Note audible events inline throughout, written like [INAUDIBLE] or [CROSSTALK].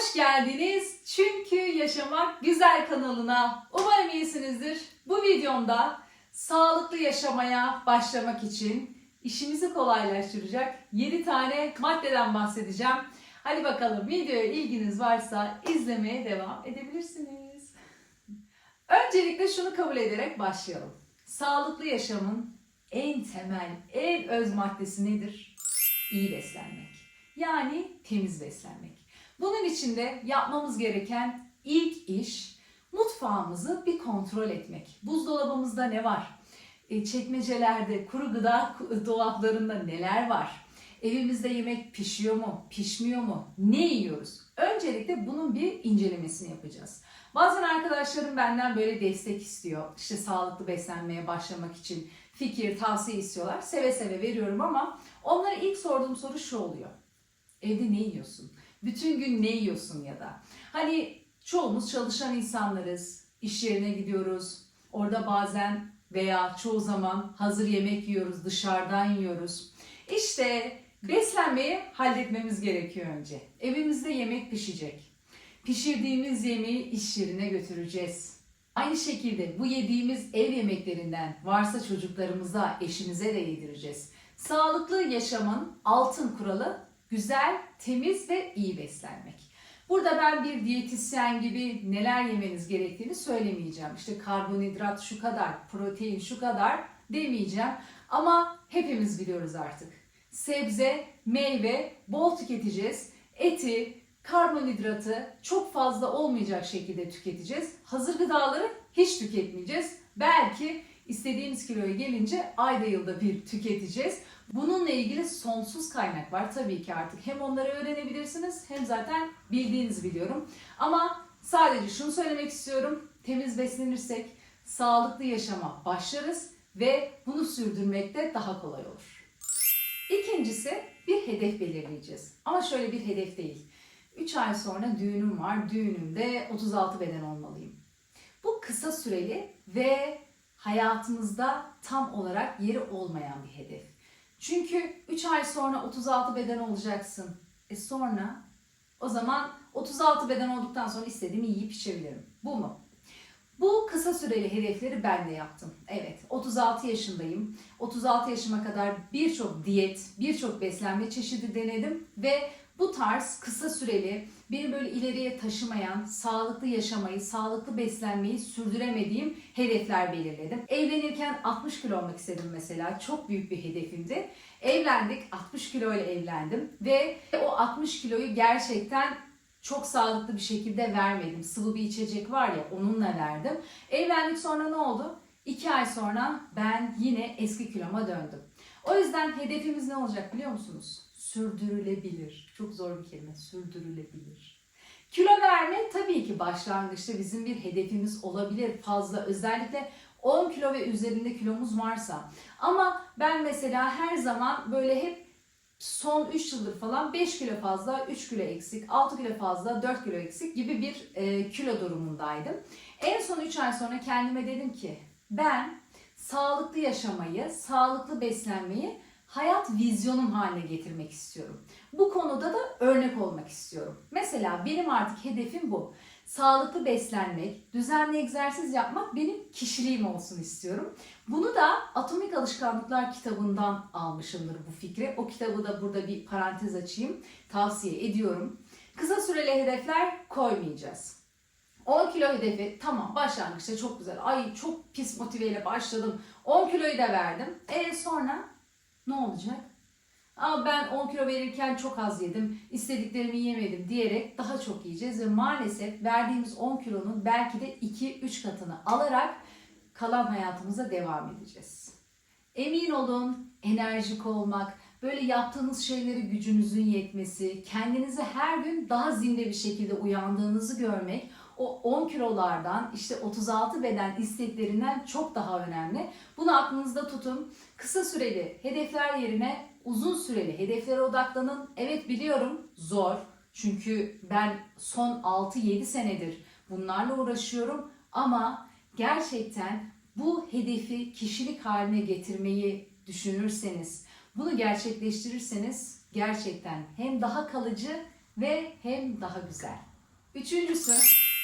Hoş geldiniz. Çünkü Yaşamak Güzel kanalına. Umarım iyisinizdir. Bu videomda sağlıklı yaşamaya başlamak için işimizi kolaylaştıracak 7 tane maddeden bahsedeceğim. Hadi bakalım videoya ilginiz varsa izlemeye devam edebilirsiniz. Öncelikle şunu kabul ederek başlayalım. Sağlıklı yaşamın en temel, en öz maddesi nedir? İyi beslenmek. Yani temiz beslenmek. Bunun için de yapmamız gereken ilk iş mutfağımızı bir kontrol etmek. Buzdolabımızda ne var? E, çekmecelerde, kuru gıda dolaplarında neler var? Evimizde yemek pişiyor mu, pişmiyor mu? Ne yiyoruz? Öncelikle bunun bir incelemesini yapacağız. Bazen arkadaşlarım benden böyle destek istiyor. İşte sağlıklı beslenmeye başlamak için fikir, tavsiye istiyorlar. Seve seve veriyorum ama onlara ilk sorduğum soru şu oluyor. Evde ne yiyorsun? Bütün gün ne yiyorsun ya da? Hani çoğumuz çalışan insanlarız. İş yerine gidiyoruz. Orada bazen veya çoğu zaman hazır yemek yiyoruz, dışarıdan yiyoruz. İşte beslenmeyi halletmemiz gerekiyor önce. Evimizde yemek pişecek. Pişirdiğimiz yemeği iş yerine götüreceğiz. Aynı şekilde bu yediğimiz ev yemeklerinden varsa çocuklarımıza, eşimize de yedireceğiz. Sağlıklı yaşamın altın kuralı güzel, temiz ve iyi beslenmek. Burada ben bir diyetisyen gibi neler yemeniz gerektiğini söylemeyeceğim. İşte karbonhidrat şu kadar, protein şu kadar demeyeceğim. Ama hepimiz biliyoruz artık. Sebze, meyve bol tüketeceğiz. Eti, karbonhidratı çok fazla olmayacak şekilde tüketeceğiz. Hazır gıdaları hiç tüketmeyeceğiz. Belki istediğimiz kiloya gelince ayda yılda bir tüketeceğiz. Bununla ilgili sonsuz kaynak var tabii ki artık. Hem onları öğrenebilirsiniz hem zaten bildiğinizi biliyorum. Ama sadece şunu söylemek istiyorum. Temiz beslenirsek sağlıklı yaşama başlarız ve bunu sürdürmek de daha kolay olur. İkincisi bir hedef belirleyeceğiz. Ama şöyle bir hedef değil. 3 ay sonra düğünüm var. Düğünümde 36 beden olmalıyım. Bu kısa süreli ve hayatımızda tam olarak yeri olmayan bir hedef. Çünkü 3 ay sonra 36 beden olacaksın. E sonra o zaman 36 beden olduktan sonra istediğimi yiyip içebilirim. Bu mu? Bu kısa süreli hedefleri ben de yaptım. Evet, 36 yaşındayım. 36 yaşıma kadar birçok diyet, birçok beslenme çeşidi denedim ve bu tarz kısa süreli, beni böyle ileriye taşımayan, sağlıklı yaşamayı, sağlıklı beslenmeyi sürdüremediğim hedefler belirledim. Evlenirken 60 kilo olmak istedim mesela. Çok büyük bir hedefimdi. Evlendik, 60 kilo ile evlendim ve o 60 kiloyu gerçekten çok sağlıklı bir şekilde vermedim. Sıvı bir içecek var ya onunla verdim. Evlendik sonra ne oldu? 2 ay sonra ben yine eski kiloma döndüm. O yüzden hedefimiz ne olacak biliyor musunuz? Sürdürülebilir. Çok zor bir kelime. Sürdürülebilir. Kilo verme tabii ki başlangıçta bizim bir hedefimiz olabilir fazla. Özellikle 10 kilo ve üzerinde kilomuz varsa. Ama ben mesela her zaman böyle hep son 3 yıldır falan 5 kilo fazla, 3 kilo eksik, 6 kilo fazla, 4 kilo eksik gibi bir e, kilo durumundaydım. En son 3 ay sonra kendime dedim ki ben sağlıklı yaşamayı, sağlıklı beslenmeyi hayat vizyonum haline getirmek istiyorum. Bu konuda da örnek olmak istiyorum. Mesela benim artık hedefim bu. Sağlıklı beslenmek, düzenli egzersiz yapmak benim kişiliğim olsun istiyorum. Bunu da Atomik Alışkanlıklar kitabından almışımdır bu fikri. O kitabı da burada bir parantez açayım. Tavsiye ediyorum. Kısa süreli hedefler koymayacağız. 10 kilo hedefi tamam başlangıçta çok güzel. Ay çok pis motiveyle başladım. 10 kiloyu da verdim. E sonra ne olacak? Ama ben 10 kilo verirken çok az yedim, istediklerimi yemedim diyerek daha çok yiyeceğiz ve maalesef verdiğimiz 10 kilonun belki de 2-3 katını alarak kalan hayatımıza devam edeceğiz. Emin olun enerjik olmak, böyle yaptığınız şeyleri gücünüzün yetmesi, kendinizi her gün daha zinde bir şekilde uyandığınızı görmek o 10 kilolardan işte 36 beden isteklerinden çok daha önemli. Bunu aklınızda tutun. Kısa süreli hedefler yerine uzun süreli hedeflere odaklanın. Evet biliyorum zor. Çünkü ben son 6-7 senedir bunlarla uğraşıyorum ama gerçekten bu hedefi kişilik haline getirmeyi düşünürseniz, bunu gerçekleştirirseniz gerçekten hem daha kalıcı ve hem daha güzel. Üçüncüsü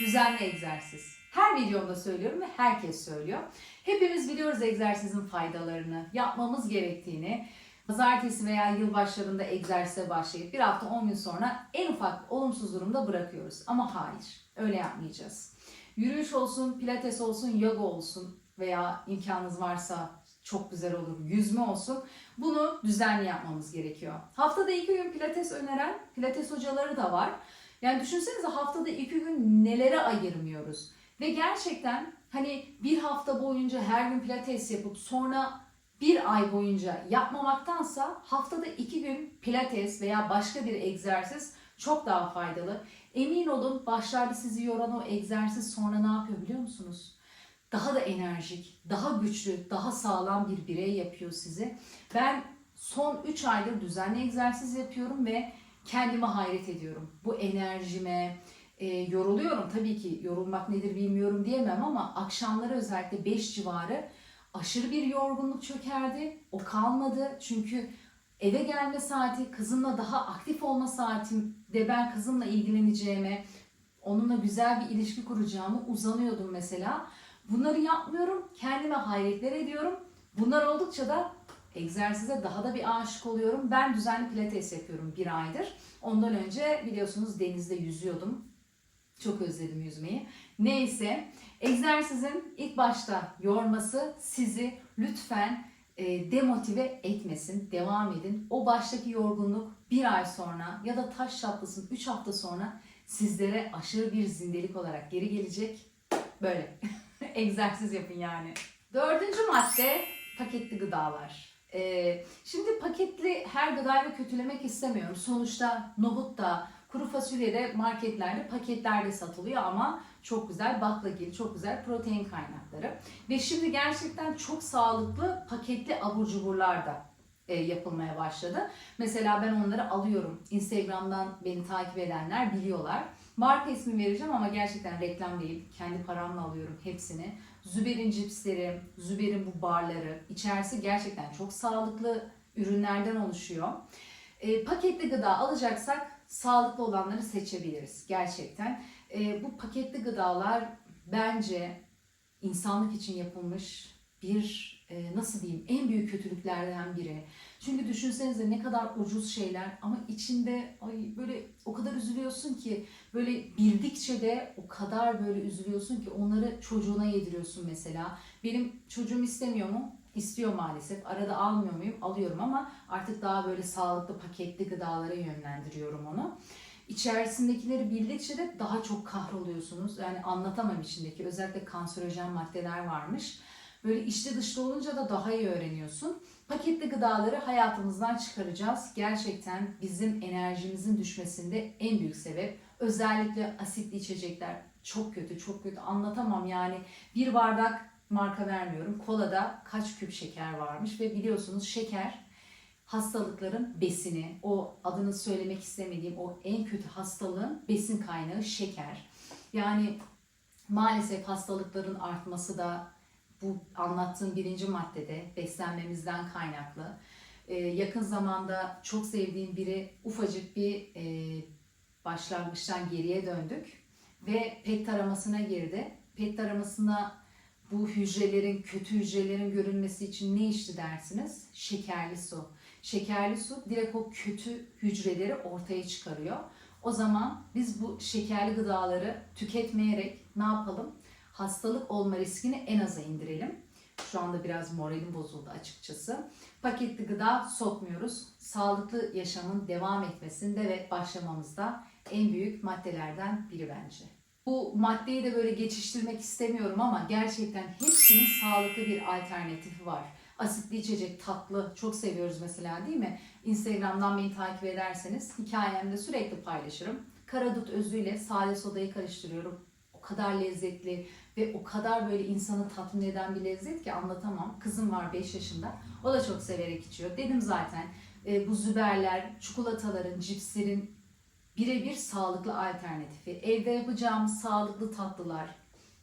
düzenli egzersiz. Her videomda söylüyorum ve herkes söylüyor. Hepimiz biliyoruz egzersizin faydalarını, yapmamız gerektiğini. Pazartesi veya yılbaşlarında egzersize başlayıp bir hafta 10 gün sonra en ufak olumsuz durumda bırakıyoruz. Ama hayır, öyle yapmayacağız. Yürüyüş olsun, pilates olsun, yoga olsun veya imkanınız varsa çok güzel olur, yüzme olsun. Bunu düzenli yapmamız gerekiyor. Haftada iki gün pilates öneren pilates hocaları da var. Yani düşünsenize haftada iki gün nelere ayırmıyoruz. Ve gerçekten hani bir hafta boyunca her gün pilates yapıp sonra bir ay boyunca yapmamaktansa haftada iki gün pilates veya başka bir egzersiz çok daha faydalı. Emin olun başlarda sizi yoran o egzersiz sonra ne yapıyor biliyor musunuz? Daha da enerjik, daha güçlü, daha sağlam bir birey yapıyor sizi. Ben son 3 aydır düzenli egzersiz yapıyorum ve kendime hayret ediyorum. Bu enerjime, e, yoruluyorum. Tabii ki yorulmak nedir bilmiyorum diyemem ama akşamları özellikle 5 civarı aşırı bir yorgunluk çökerdi. O kalmadı çünkü eve gelme saati, kızımla daha aktif olma saatimde ben kızımla ilgileneceğime, onunla güzel bir ilişki kuracağımı uzanıyordum mesela. Bunları yapmıyorum, kendime hayretler ediyorum. Bunlar oldukça da egzersize daha da bir aşık oluyorum. Ben düzenli pilates yapıyorum bir aydır. Ondan önce biliyorsunuz denizde yüzüyordum. Çok özledim yüzmeyi. Neyse, egzersizin ilk başta yorması sizi lütfen e, demotive etmesin. Devam edin. O baştaki yorgunluk bir ay sonra ya da taş çatlasın 3 hafta sonra sizlere aşırı bir zindelik olarak geri gelecek. Böyle. [LAUGHS] Egzersiz yapın yani. Dördüncü madde paketli gıdalar. Ee, şimdi paketli her gıdayla kötülemek istemiyorum. Sonuçta nohut da kuru fasulye de marketlerde paketlerde satılıyor ama çok güzel baklagil, çok güzel protein kaynakları. Ve şimdi gerçekten çok sağlıklı paketli abur cuburlar da e, yapılmaya başladı. Mesela ben onları alıyorum. Instagram'dan beni takip edenler biliyorlar. Marka ismi vereceğim ama gerçekten reklam değil. Kendi paramla alıyorum hepsini. Züber'in cipsleri, Züber'in bu barları. İçerisi gerçekten çok sağlıklı ürünlerden oluşuyor. E, paketli gıda alacaksak sağlıklı olanları seçebiliriz gerçekten. E, bu paketli gıdalar bence insanlık için yapılmış bir nasıl diyeyim en büyük kötülüklerden biri. Çünkü düşünsenize ne kadar ucuz şeyler ama içinde ay böyle o kadar üzülüyorsun ki böyle bildikçe de o kadar böyle üzülüyorsun ki onları çocuğuna yediriyorsun mesela. Benim çocuğum istemiyor mu? İstiyor maalesef. Arada almıyor muyum? Alıyorum ama artık daha böyle sağlıklı paketli gıdalara yönlendiriyorum onu. İçerisindekileri bildikçe de daha çok kahroluyorsunuz. Yani anlatamam içindeki özellikle kanserojen maddeler varmış. Böyle içli dışlı olunca da daha iyi öğreniyorsun. Paketli gıdaları hayatımızdan çıkaracağız. Gerçekten bizim enerjimizin düşmesinde en büyük sebep. Özellikle asitli içecekler çok kötü, çok kötü. Anlatamam yani. Bir bardak marka vermiyorum. Kolada kaç küp şeker varmış ve biliyorsunuz şeker hastalıkların besini, o adını söylemek istemediğim o en kötü hastalığın besin kaynağı şeker. Yani maalesef hastalıkların artması da bu anlattığım birinci maddede beslenmemizden kaynaklı. Ee, yakın zamanda çok sevdiğim biri ufacık bir e, başlangıçtan geriye döndük ve PET taramasına girdi. PET taramasına bu hücrelerin, kötü hücrelerin görünmesi için ne içti dersiniz? Şekerli su. Şekerli su direkt o kötü hücreleri ortaya çıkarıyor. O zaman biz bu şekerli gıdaları tüketmeyerek ne yapalım? Hastalık olma riskini en aza indirelim. Şu anda biraz moralim bozuldu açıkçası. Paketli gıda sokmuyoruz. Sağlıklı yaşamın devam etmesinde ve başlamamızda en büyük maddelerden biri bence. Bu maddeyi de böyle geçiştirmek istemiyorum ama gerçekten hepsinin sağlıklı bir alternatifi var. Asitli içecek, tatlı çok seviyoruz mesela değil mi? Instagram'dan beni takip ederseniz hikayemde sürekli paylaşırım. Karadut özüyle sade sodayı karıştırıyorum. O kadar lezzetli ve o kadar böyle insanı tatmin eden bir lezzet ki anlatamam. Kızım var 5 yaşında. O da çok severek içiyor. Dedim zaten e, bu züberler, çikolataların, cipslerin birebir sağlıklı alternatifi. Evde yapacağımız sağlıklı tatlılar,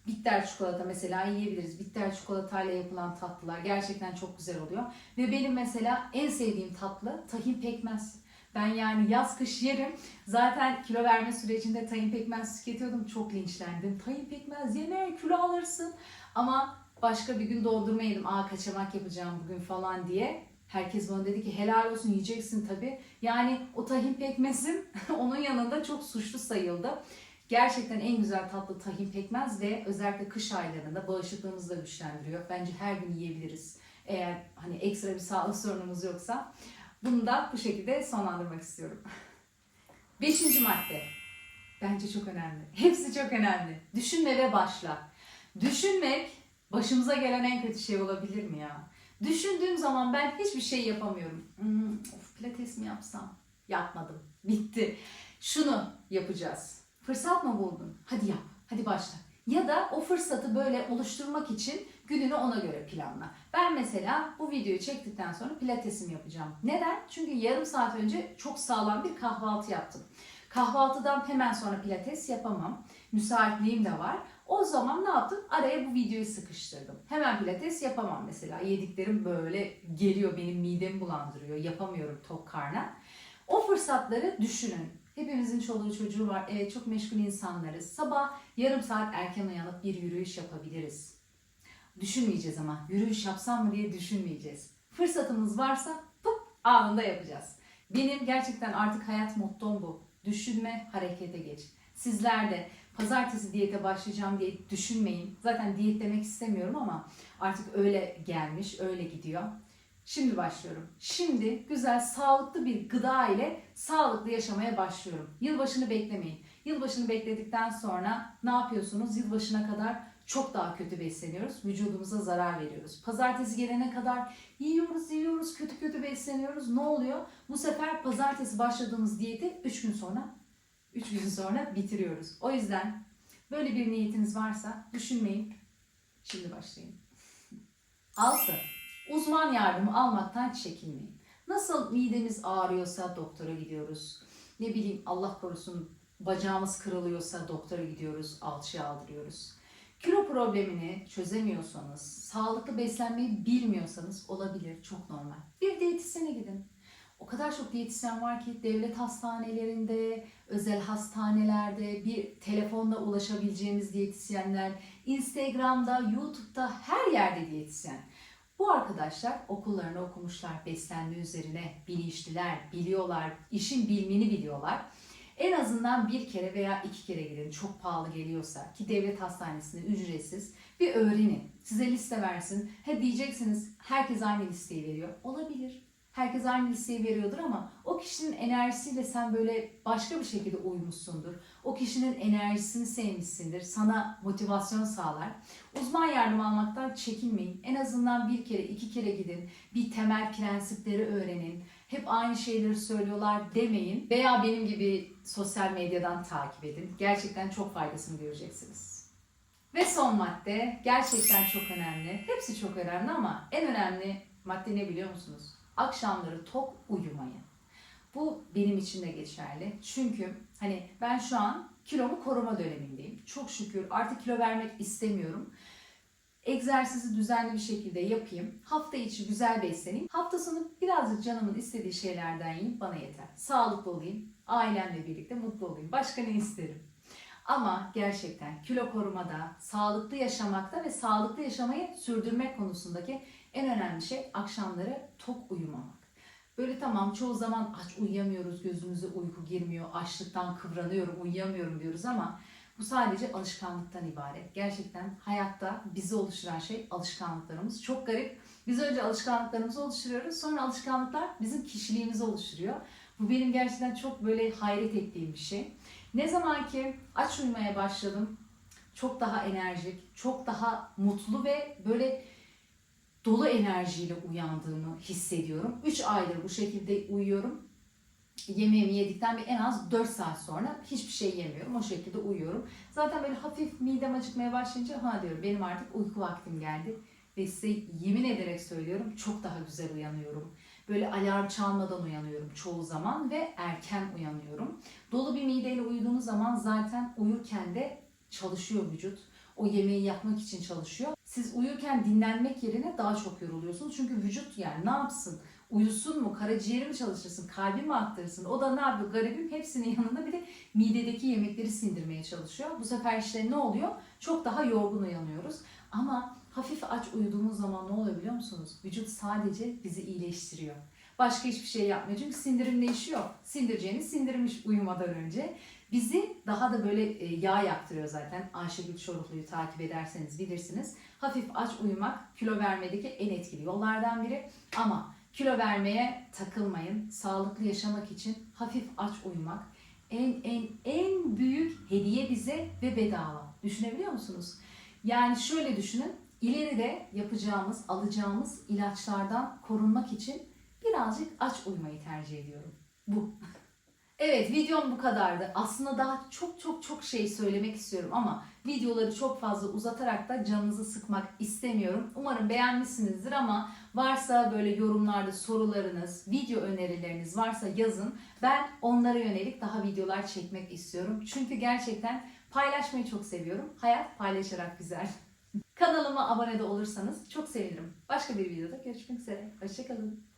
bitter çikolata mesela yiyebiliriz. Bitter çikolatayla yapılan tatlılar gerçekten çok güzel oluyor. Ve benim mesela en sevdiğim tatlı tahin pekmez. Ben yani yaz kış yerim. Zaten kilo verme sürecinde tayin pekmez tüketiyordum. Çok linçlendim. Tayin pekmez yeme kilo alırsın. Ama başka bir gün doldurma yedim. Aa kaçamak yapacağım bugün falan diye. Herkes bana dedi ki helal olsun yiyeceksin tabii. Yani o tahin pekmezim [LAUGHS] onun yanında çok suçlu sayıldı. Gerçekten en güzel tatlı tahin pekmez ve özellikle kış aylarında bağışıklığımızı da güçlendiriyor. Bence her gün yiyebiliriz. Eğer hani ekstra bir sağlık sorunumuz yoksa. Bunu da bu şekilde sonlandırmak istiyorum. Beşinci madde. Bence çok önemli. Hepsi çok önemli. Düşünme ve başla. Düşünmek başımıza gelen en kötü şey olabilir mi ya? Düşündüğüm zaman ben hiçbir şey yapamıyorum. Hmm, of pilates mi yapsam? Yapmadım. Bitti. Şunu yapacağız. Fırsat mı buldun? Hadi yap. Hadi başla. Ya da o fırsatı böyle oluşturmak için gününü ona göre planla. Ben mesela bu videoyu çektikten sonra pilatesimi yapacağım. Neden? Çünkü yarım saat önce çok sağlam bir kahvaltı yaptım. Kahvaltıdan hemen sonra pilates yapamam. Müsaitliğim de var. O zaman ne yaptım? Araya bu videoyu sıkıştırdım. Hemen pilates yapamam mesela. Yediklerim böyle geliyor benim midemi bulandırıyor. Yapamıyorum tok karna. O fırsatları düşünün. Hepimizin çoluğu çocuğu var. Evet çok meşgul insanlarız. Sabah yarım saat erken uyanıp bir yürüyüş yapabiliriz. Düşünmeyeceğiz ama yürüyüş yapsam mı diye düşünmeyeceğiz. Fırsatımız varsa pıp anında yapacağız. Benim gerçekten artık hayat mottom bu. Düşünme, harekete geç. Sizler de pazartesi diyete başlayacağım diye düşünmeyin. Zaten diyet demek istemiyorum ama artık öyle gelmiş, öyle gidiyor. Şimdi başlıyorum. Şimdi güzel, sağlıklı bir gıda ile sağlıklı yaşamaya başlıyorum. Yılbaşını beklemeyin. Yılbaşını bekledikten sonra ne yapıyorsunuz? Yılbaşına kadar çok daha kötü besleniyoruz. Vücudumuza zarar veriyoruz. Pazartesi gelene kadar yiyoruz, yiyoruz, kötü kötü besleniyoruz. Ne oluyor? Bu sefer pazartesi başladığımız diyeti 3 gün sonra 3 gün sonra bitiriyoruz. O yüzden böyle bir niyetiniz varsa düşünmeyin. Şimdi başlayın. 6. [LAUGHS] Uzman yardımı almaktan çekinmeyin. Nasıl midemiz ağrıyorsa doktora gidiyoruz. Ne bileyim Allah korusun bacağımız kırılıyorsa doktora gidiyoruz, alçıya aldırıyoruz. Kilo problemini çözemiyorsanız, sağlıklı beslenmeyi bilmiyorsanız olabilir, çok normal. Bir diyetisyene gidin. O kadar çok diyetisyen var ki devlet hastanelerinde, özel hastanelerde, bir telefonla ulaşabileceğimiz diyetisyenler, Instagram'da, YouTube'da her yerde diyetisyen. Bu arkadaşlar okullarını okumuşlar, beslenme üzerine bilinçliler, biliyorlar, işin bilmini biliyorlar. En azından bir kere veya iki kere gidin. Çok pahalı geliyorsa ki devlet hastanesinde ücretsiz bir öğrenin. Size liste versin. He diyeceksiniz herkes aynı listeyi veriyor. Olabilir. Herkes aynı listeyi veriyordur ama o kişinin enerjisiyle sen böyle başka bir şekilde uymuşsundur. O kişinin enerjisini sevmişsindir. Sana motivasyon sağlar. Uzman yardım almaktan çekinmeyin. En azından bir kere, iki kere gidin. Bir temel prensipleri öğrenin. Hep aynı şeyleri söylüyorlar demeyin. Veya benim gibi sosyal medyadan takip edin. Gerçekten çok faydasını göreceksiniz. Ve son madde gerçekten çok önemli. Hepsi çok önemli ama en önemli madde ne biliyor musunuz? Akşamları tok uyumayın. Bu benim için de geçerli. Çünkü hani ben şu an kilomu koruma dönemindeyim. Çok şükür artık kilo vermek istemiyorum. Egzersizi düzenli bir şekilde yapayım. Hafta içi güzel besleneyim. Hafta sonu birazcık canımın istediği şeylerden yiyeyim bana yeter. Sağlıklı olayım, ailemle birlikte mutlu olayım. Başka ne isterim? Ama gerçekten kilo korumada, sağlıklı yaşamakta ve sağlıklı yaşamayı sürdürmek konusundaki en önemli şey akşamları tok uyumamak. Böyle tamam çoğu zaman aç uyuyamıyoruz, gözümüze uyku girmiyor, açlıktan kıvranıyorum, uyuyamıyorum diyoruz ama bu sadece alışkanlıktan ibaret. Gerçekten hayatta bizi oluşturan şey alışkanlıklarımız. Çok garip. Biz önce alışkanlıklarımızı oluşturuyoruz, sonra alışkanlıklar bizim kişiliğimizi oluşturuyor. Bu benim gerçekten çok böyle hayret ettiğim bir şey. Ne zaman ki aç uyumaya başladım, çok daha enerjik, çok daha mutlu ve böyle dolu enerjiyle uyandığımı hissediyorum. 3 aydır bu şekilde uyuyorum. Yemeğimi yedikten bir en az 4 saat sonra hiçbir şey yemiyorum. O şekilde uyuyorum. Zaten böyle hafif midem acıkmaya başlayınca ha diyorum benim artık uyku vaktim geldi. Ve size yemin ederek söylüyorum çok daha güzel uyanıyorum. Böyle alarm çalmadan uyanıyorum çoğu zaman ve erken uyanıyorum. Dolu bir mideyle uyuduğunuz zaman zaten uyurken de çalışıyor vücut. O yemeği yapmak için çalışıyor. Siz uyurken dinlenmek yerine daha çok yoruluyorsunuz. Çünkü vücut yani ne yapsın? uyusun mu, karaciğeri mi çalışırsın, kalbi mi arttırsın? O da ne yapıyor? Garibim hepsinin yanında bir de midedeki yemekleri sindirmeye çalışıyor. Bu sefer işte ne oluyor? Çok daha yorgun uyanıyoruz. Ama hafif aç uyuduğumuz zaman ne oluyor biliyor musunuz? Vücut sadece bizi iyileştiriyor. Başka hiçbir şey yapmıyor. Çünkü sindirimle işi yok. Sindireceğini sindirmiş uyumadan önce. Bizi daha da böyle e, yağ yaktırıyor zaten. Ayşegül Çoruklu'yu takip ederseniz bilirsiniz. Hafif aç uyumak kilo vermedeki en etkili yollardan biri. Ama kilo vermeye takılmayın. Sağlıklı yaşamak için hafif aç uyumak en en en büyük hediye bize ve bedava. Düşünebiliyor musunuz? Yani şöyle düşünün. İleride yapacağımız, alacağımız ilaçlardan korunmak için birazcık aç uyumayı tercih ediyorum. Bu. Evet videom bu kadardı. Aslında daha çok çok çok şey söylemek istiyorum ama videoları çok fazla uzatarak da canınızı sıkmak istemiyorum. Umarım beğenmişsinizdir ama varsa böyle yorumlarda sorularınız, video önerileriniz varsa yazın. Ben onlara yönelik daha videolar çekmek istiyorum. Çünkü gerçekten paylaşmayı çok seviyorum. Hayat paylaşarak güzel. Kanalıma abone de olursanız çok sevinirim. Başka bir videoda görüşmek üzere. Hoşçakalın.